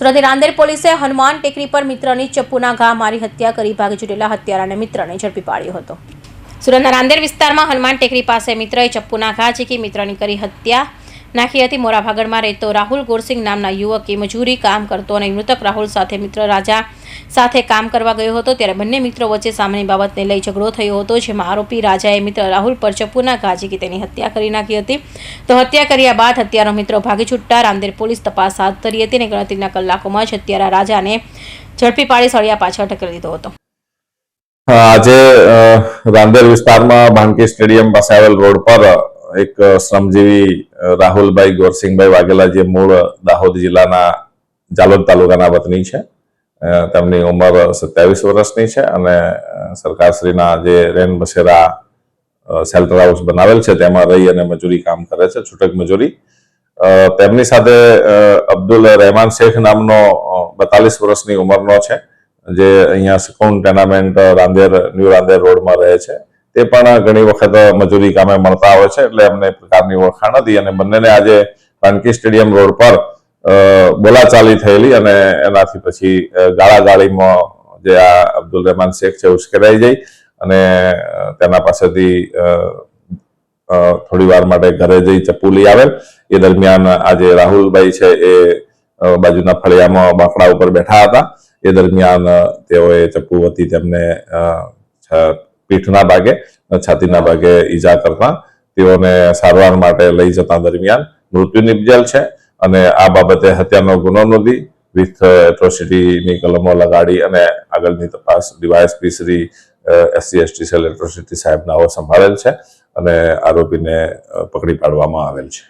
સુરતની રાંદેર પોલીસે હનુમાન ટેકરી પર મિત્રની ચપ્પુના ઘા મારી હત્યા કરી ભાગી છૂટેલા હત્યારાને મિત્રને ઝડપી પાડ્યો હતો. સુરતના રાંદેર વિસ્તારમાં હનુમાન ટેકરી પાસે મિત્રએ ચપ્પુના ઘા ચીકી મિત્રની કરી હત્યા. નાખી હતી મોરા ભાગડમાં રહેતો રાહુલ ગોરસિંગ નામના યુવકે મજૂરી કામ કરતો અને મૃતક રાહુલ સાથે મિત્ર રાજા સાથે કામ કરવા ગયો હતો ત્યારે બંને મિત્રો વચ્ચે સામાન્ય બાબતને લઈ ઝઘડો થયો હતો જેમાં આરોપી રાજાએ મિત્ર રાહુલ પર ચપ્પુના ઘા ઝીકી તેની હત્યા કરી નાખી હતી. તો હત્યા કર્યા બાદ હત્યારો મિત્ર ભાગી છૂટતા રામદેર પોલીસ તપાસ હાથ ધરી હતી અને ગણતરીના કલાકોમાં જ હત્યારા રાજાને ઝડપી પાડી સળિયા પાછળ ઢકલી દીધો હતો. આજે અ, રાંદેર વિસ્તારમાં ભાનકી સ્ટેડિયમ પાસે આવેલ રોડ પર એક શ્રમજીવી રાહુલભાઈ ગોરસિંહભાઈ વાઘેલા જે મૂળ દાહોદ જિલ્લાના જાલોદ તાલુકાના વતની છે. તેમની ઉંમર સત્યાવીસ વર્ષની છે અને સરકારશ્રીના જે રેન બસેરા શેલ્ટર હાઉસ બનાવેલ છે તેમાં રહી અને મજૂરી કામ કરે છે, છૂટક મજૂરી. તેમની સાથે અબ્દુલ રહેમાન શેખ નામનો બતાલીસ વર્ષની ઉંમરનો છે, જે અહીંયા Sikon tenement Rander new Rander રોડમાં રહે છે. તે પણ ઘણી વખત મજૂરી કામે મળતા હોય છે, એટલે એમને એ પ્રકારની ઓળખાણ હતી અને બંનેને આજે પાનકી સ્ટેડિયમ રોડ પર બોલાચાલી થયેલી અને એનાથી પછી ગાળાગાળીમાં જે આ અબ્દુલ રહેમાન શેખ છે, ઉશ્કેરાઈ જઈ અને તેના પાસેથી થોડી વાર માટે ઘરે જઈ ચપ્પુ લઈ આવેલ. એ દરમિયાન આજે રાહુલભાઈ છે એ બાજુના ફળિયામાં બાંકડા ઉપર બેઠા હતા. એ દરમિયાન તેઓએ ચપ્પુ વતી તેમને પીઠના ભાગે છાતીના ભાગે ઈજા કરતા. તેઓને સારવાર માટે લઈ જતા દરમિયાન મૃત્યુ નિપજેલ છે અને આ બાબતે હત્યાનો ગુનો નોંધી વિથ એટ્રોસિટીની કલમો લગાડી અને આગળની તપાસ DySP Shri SC, ST cell atrocity સાહેબ નાઓ સંભાળેલ છે અને આરોપીને પકડી પાડવામાં આવેલ છે.